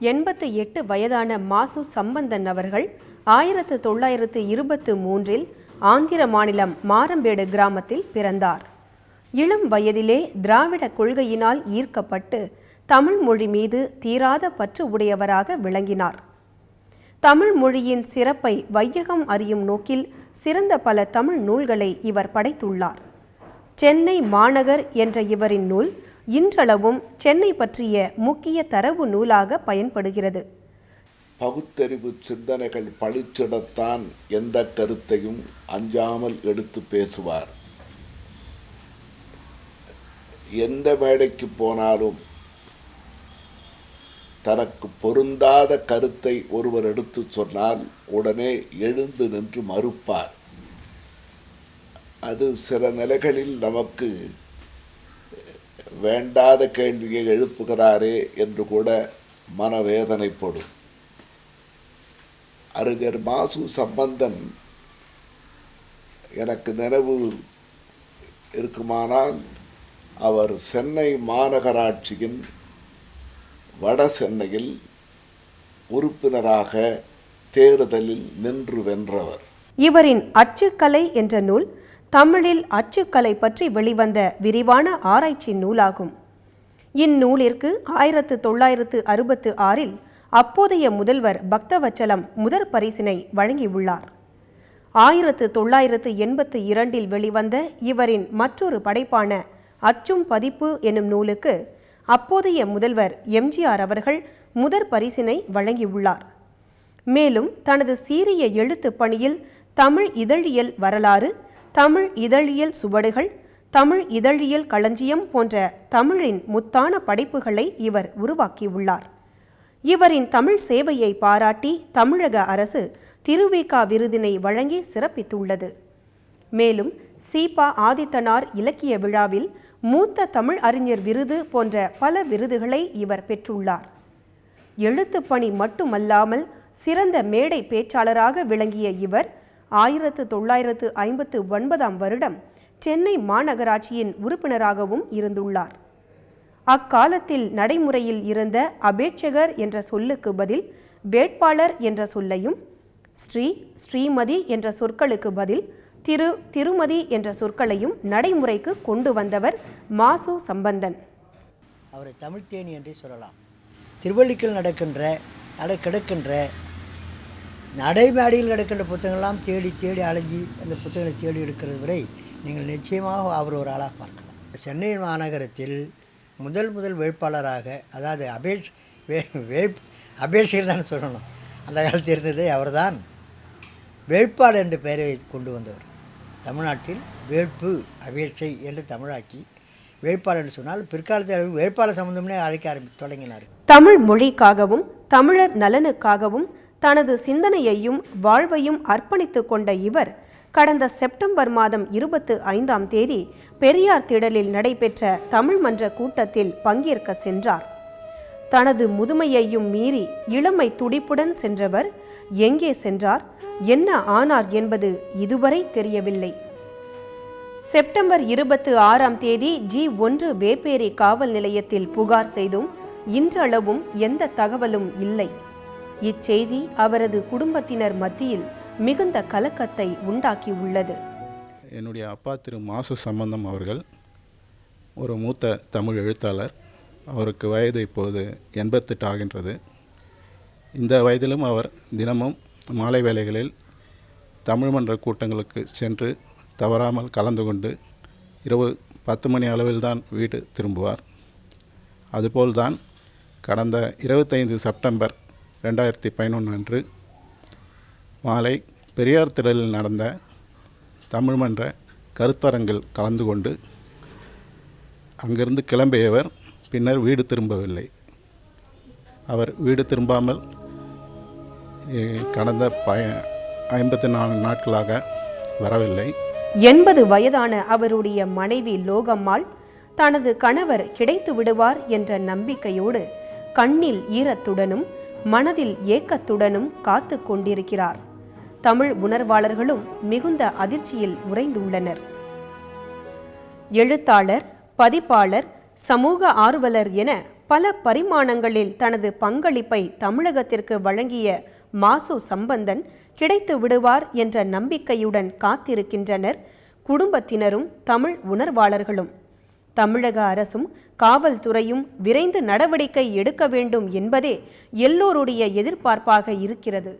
எண்பத்து எட்டு வயதான மாசு சம்பந்தன் அவர்கள் ஆயிரத்து தொள்ளாயிரத்து இருபத்து மூன்றில் ஆந்திர மாநிலம் மாரம்பேடு கிராமத்தில் பிறந்தார். இளம் வயதிலே திராவிட கொள்கையினால் ஈர்க்கப்பட்டு தமிழ் மொழி மீது தீராத பற்று உடையவராக விளங்கினார். தமிழ் மொழியின் சிறப்பை வையகம் அறியும் நோக்கில் சிறந்த பல தமிழ் நூல்களை இவர் படைத்துள்ளார். சென்னை மாநகர் என்ற இவரின் நூல் இன்றளவும் சென்னை பற்றிய முக்கிய தரவு நூலாக பயன்படுகிறது. பகுத்தறிவு சிந்தனைகள் பழிச்சிடத்தான் எந்த கருத்தையும் அஞ்சாமல் எடுத்து பேசுவார். எந்த மேடைக்கு போனாலும் தனக்கு பொருந்தாத கருத்தை ஒருவர் எடுத்து சொன்னால் உடனே எழுந்து நின்று மறுப்பார். அது சில நிலைகளில் நமக்கு வேண்டாத கேள்வியை எழுப்புகிறாரே என்று கூட மனவேதனைப்படும். அறிஞர் மாசு சம்பந்தன் எனக்கு நினைவு இருக்குமானால் அவர் சென்னை மாநகராட்சியின் வட சென்னையில் உறுப்பினராக தேர்தலில் நின்று வென்றவர். இவரின் அச்சுக்கலை என்ற நூல் தமிழில் அச்சுக்கலை பற்றி வெளிவந்த விரிவான ஆராய்ச்சி நூலாகும். இந்நூலிற்கு ஆயிரத்து தொள்ளாயிரத்து அறுபத்து ஆறில் அப்போதைய முதல்வர் பக்தவச்சலம் முதற் பரிசினை வழங்கியுள்ளார். ஆயிரத்து தொள்ளாயிரத்து எண்பத்து இரண்டில் வெளிவந்த இவரின் மற்றொரு படைப்பான அச்சும் பதிப்பு எனும் நூலுக்கு அப்போதைய முதல்வர் எம்ஜிஆர் அவர்கள் முதற் பரிசினை வழங்கியுள்ளார். மேலும் தனது சீரிய எழுத்துப் பணியில் தமிழ் இதழியல் வரலாறு தமிழ் இதழியல் சுவடுகள் தமிழ் இதழியல் களஞ்சியம் போன்ற தமிழின் முத்தான படைப்புகளை இவர் உருவாக்கியுள்ளார். இவரின் தமிழ் சேவையை பாராட்டி தமிழக அரசு திருவிக விருதினை வழங்கி சிறப்பித்துள்ளது. மேலும் சீபா ஆதித்தனார் இலக்கிய விழாவில் மூத்த தமிழ் அறிஞர் விருது போன்ற பல விருதுகளை இவர் பெற்றுள்ளார். எழுத்துப்பணி மட்டுமல்லாமல் சிறந்த மேடை பேச்சாளராக விளங்கிய இவர் ஆயிரத்து தொள்ளாயிரத்து ஐம்பத்து ஒன்பதாம் வருடம் சென்னை மாநகராட்சியின் உறுப்பினராகவும் இருந்துள்ளார். அக்காலத்தில் நடைமுறையில் இருந்த அபேட்சகர் என்ற சொல்லுக்கு பதில் வேட்பாளர் என்ற சொல்லையும் ஸ்ரீ ஸ்ரீமதி என்ற சொற்களுக்கு பதில் திரு திருமதி என்ற சொற்களையும் நடைமுறைக்கு கொண்டு வந்தவர் மாசு சம்பந்தன். அவரை தமிழ்த்தேனி என்றே சொல்லலாம். திருவள்ளிக்கல் நடக்கின்ற நட கிடக்கின்ற நடைமேடையில் கிடக்கின்ற புத்தகங்கள்லாம் தேடி தேடி அலைஞ்சி அந்த புத்தகங்களை தேடி எடுக்கிறது வரை நீங்கள் நிச்சயமாக அவர் ஒரு ஆளாக பார்க்கலாம். சென்னை மாநகரத்தில் முதல் முதல் வேட்பாளராக அதாவது அபேஷ் வே வேப் அபேஷர் தான் சொல்லணும். அந்த காலத்தில் இருந்ததே அவர்தான். வேட்பாளர் என்ற பெயரை கொண்டு வந்தவர். தமிழ்நாட்டில் வேட்பு அபேட்சை என்று தமிழாக்கி வேட்பாளர் என்று சொன்னால் பிற்காலத்தில் வேட்பாளர் சம்பந்தம்னே அழைக்க ஆரம்பி தொடங்கினார். தமிழ் மொழிக்காகவும் தமிழர் நலனுக்காகவும் தனது சிந்தனையையும் வாழ்வையும் அர்ப்பணித்துக் கொண்ட இவர் கடந்த செப்டம்பர் மாதம் இருபத்து ஐந்தாம் தேதி பெரியார் திடலில் நடைபெற்ற தமிழ் மன்ற கூட்டத்தில் பங்கேற்க சென்றார். தனது முதுமையையும் மீறி இளமை துடிப்புடன் சென்றவர் எங்கே சென்றார் என்ன ஆனார் என்பது இதுவரை தெரியவில்லை. செப்டம்பர் இருபத்து ஆறாம் தேதி ஜி ஒன்று வேப்பேரி காவல் நிலையத்தில் புகார் செய்தும் இன்றளவும் எந்த தகவலும் இல்லை. இச்செய்தி அவரது குடும்பத்தினர் மத்தியில் மிகுந்த கலக்கத்தை உண்டாக்கியுள்ளது. என்னுடைய அப்பா திரு மாசு சம்பந்தம் அவர்கள் ஒரு மூத்த தமிழ் எழுத்தாளர். அவருக்கு வயது இப்போது எண்பத்தெட்டு ஆகின்றது. இந்த வயதிலும் அவர் தினமும் மாலை வேளைகளில் தமிழ் மன்ற கூட்டங்களுக்கு சென்று தவறாமல் கலந்து கொண்டு இரவு பத்து மணி அளவில்தான் வீடு திரும்புவார். அதுபோல்தான் கடந்த இருபத்தைந்து செப்டம்பர் ரெண்டாயிரத்தி பதினொன்று அன்று மாலை பெரியார் திடலில் நடந்த தமிழ் மன்ற கருத்தரங்கில் கலந்து கொண்டு அங்கிருந்து கிளம்பியவர் பின்னர் வீடு திரும்பவில்லை. அவர் வீடு திரும்பாமல் கடந்த ப ஐம்பத்தி நாலு நாட்களாக வரவில்லை. எண்பது வயதான அவருடைய மனைவி லோகம்மாள் தனது கணவர் கிடைத்து விடுவார் என்ற நம்பிக்கையோடு கண்ணில் ஈரத்துடனும் மனதில் ஏக்கத்துடனும் காத்து கொண்டிருக்கிறார். தமிழ் உணர்வாளர்களும் மிகுந்த அதிர்ச்சியில் உறைந்துள்ளனர். எழுத்தாளர் பதிப்பாளர் சமூக ஆர்வலர் என பல பரிமாணங்களில் தனது பங்களிப்பை தமிழகத்திற்கு வழங்கிய மாசு சம்பந்தன் கிடைத்து விடுவார் என்ற நம்பிக்கையுடன் காத்திருக்கின்றனர் குடும்பத்தினரும் தமிழ் உணர்வாளர்களும். தமிழக அரசும் காவல்துறையும் விரைந்து நடவடிக்கை எடுக்க வேண்டும் என்பதே எல்லோருடைய எதிர்பார்ப்பாக இருக்கிறது.